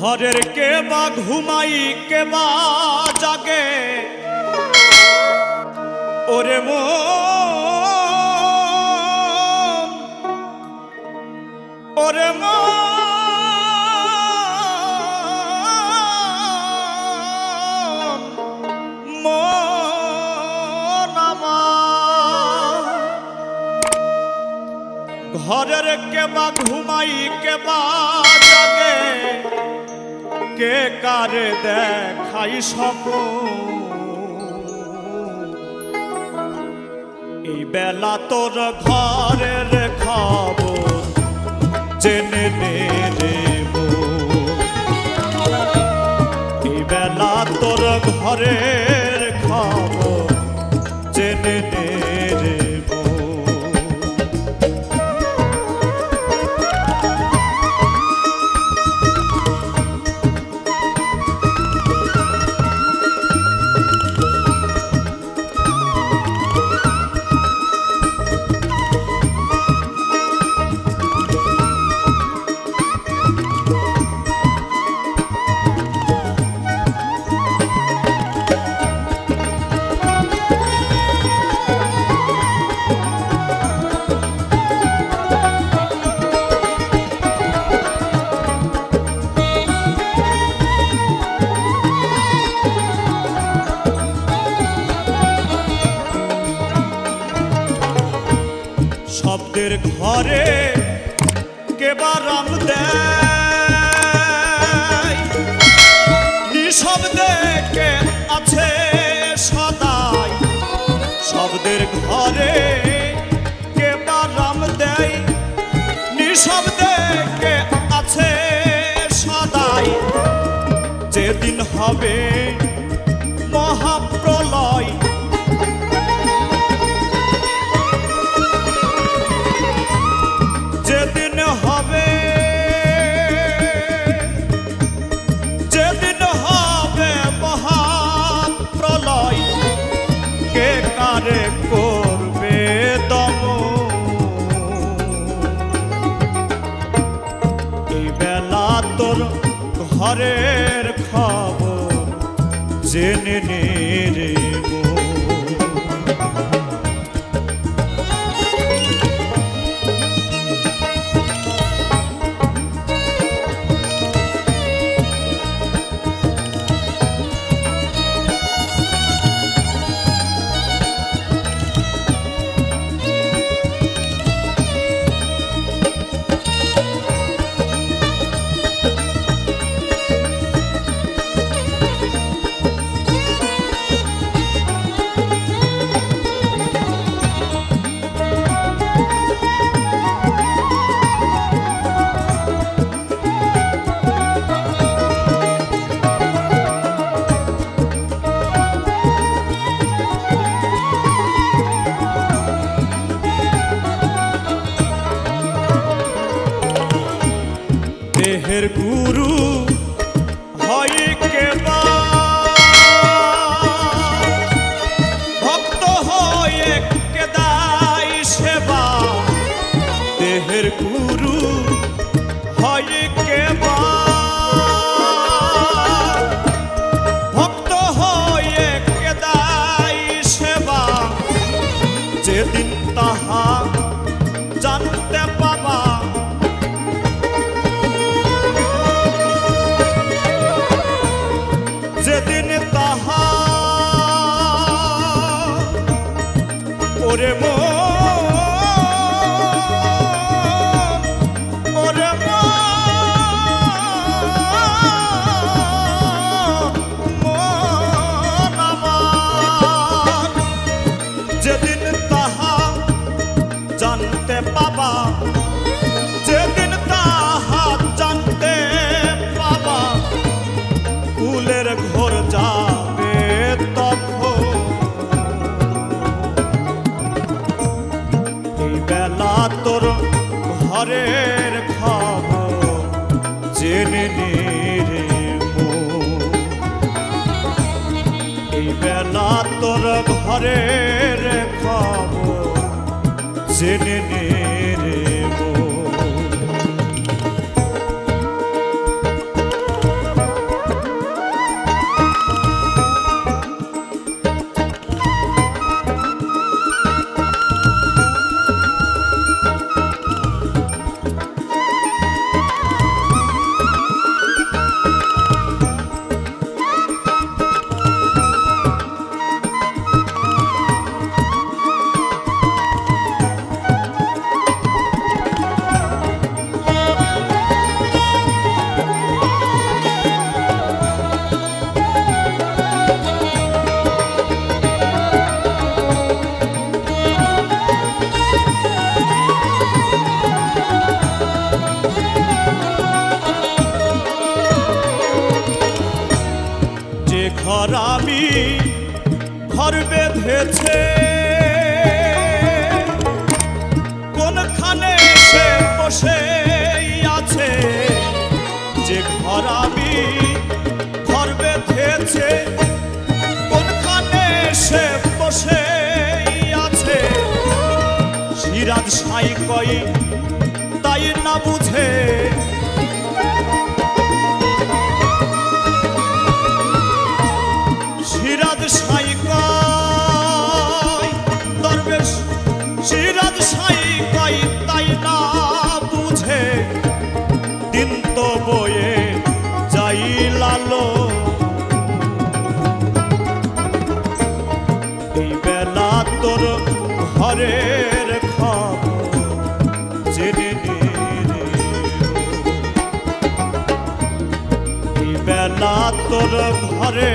ঘরের কে বা ঘুমাই কে বা জাগে। ওরে মন, ওরে আমার। ঘরের কে বা ঘুমাই কে বা জাগে। কে কারে দেখাই স্বপ্ন এই বেলা তোর ঘরের খবর জেনে নে। এই বেলা তোর ঘরের খবর জেনে নে শব্দের ঘরে কেবা রাম দেয়। নিঃশব্দে কে আছে সদাই। শব্দের ঘরে কেবা রাম দেয়। নিঃশব্দে সদাই। যেদিন হবে কারে করবে দম। এই বেলা তোর ঘরের খবর জেনে রে। দেহের গুরু হয় ভক্ত হয়ে সেবা? দেহের গুরু হয় ভক্ত হয়ে সেবা? যেদিন তাহা জানতে ওরে বেলা তোর ঘরের খবর জেনে রে। এই বেলা তোর ঘরের খবর জেনে রে ঘর বেঁধেছে। কোনখানে সে বসে আছে? যে ঘর আমি ঘর বেঁধেছে, কোনখানে সে বসে আছে? সিরাজ সাই কই, তাই না বুঝে বেলা তোর ঘরে